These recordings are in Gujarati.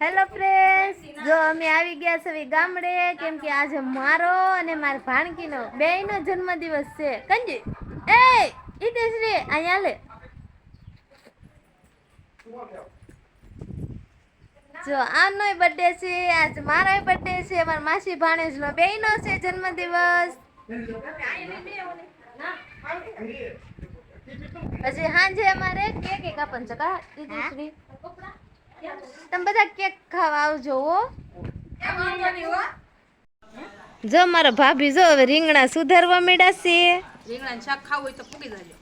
હેલો ફ્રેન્ડ્સ જો અમે આવી ગયા છે ગામડે. કેમ કે આજે મારો અને મારા ભાણકીનો બેયનો જન્મદિવસ છે. કંજી એ ઈતેશ્રી અહીંયા લે જો આનોય બર્થડે છે આજ મારો બર્થડે છે મારા માસી ભાણેજનો બેયનો છે જન્મદિવસ. પછી સાંજે અમારે કેક એક આપણ છે. કા ઈતેશ્રી તમે બધા કેક ખાવા આવજો હો. જો મારા ભાભી જો હવે રીંગણા સુધારવા માંડ્યા છે. રીંગણાનું શાક ખાવું હોય તો ફૂગી જજો.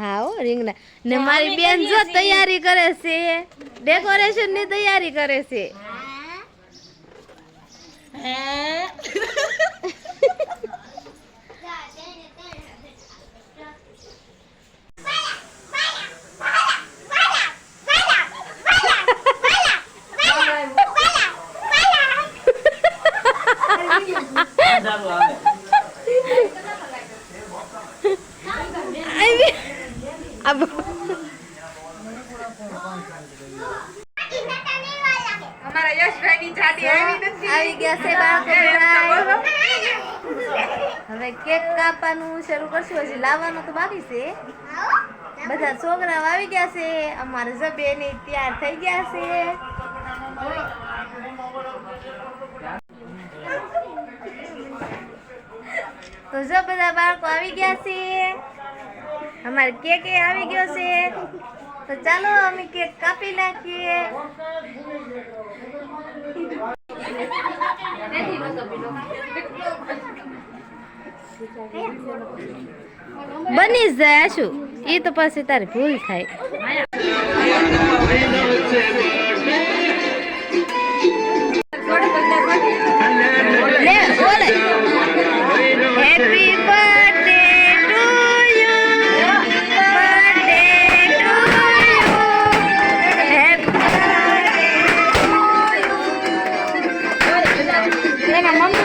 હા હો રીંગણા. ને મારી બેન જો તૈયારી કરે છે. ડેકોરેશનની તૈયારી કરે છે. આવી અમારા યશભાઈની જાડી આવી નથી. આવી ગયા છે બાળકો હવે કેક કાપવાનું શરૂ કરશું. હજી લાવવાનું તો બાકી છે. બધા છોકરાઓ આવી ગયા છે. અમારે જબેની તૈયાર થઈ ગયા છે. તો જો બધા બાળકો આવી ગયા છે અમારે કેક એ આવી ગયો છે. તો ચાલો અમે કેક કાપી નાખીએ. બની જાય શું એ તો પછી તારી ભૂલ થાય. બસ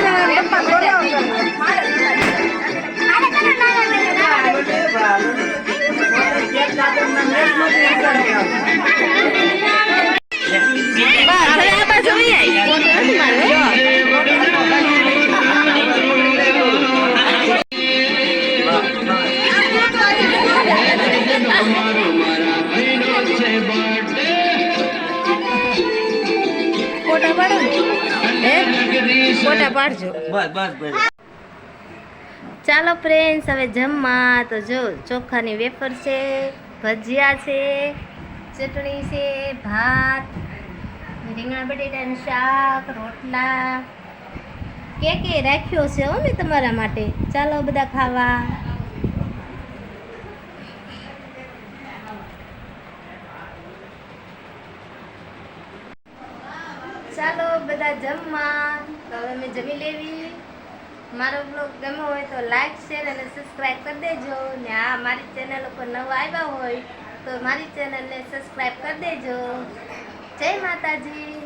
ફોટા પાડો. ને હે? ફોટા પાડજો. બસ બસ બસ. ચાલો ફ્રેન્ડ્સ હવે જમવા. તો જો ચોખાની વેફર છે ભજીયા છે ચટણી છે ભાત રીંગણા બટેટાનું શાક રોટલા. કે કે રાખ્યો છે હો મેં તમારા માટે. ચાલો બધા ખાવા. ચાલો બધા જમવા. તો હવે અમે જમી લેવી. મારો બ્લોગ ગમ્યો હોય તો લાઈક શેર અને સબસ્ક્રાઈબ કરી દેજો. ને આ મારી ચેનલ ઉપર નવા આવ્યા હોય તો મારી ચેનલને સબસ્ક્રાઈબ કરી દેજો. જય માતાજી.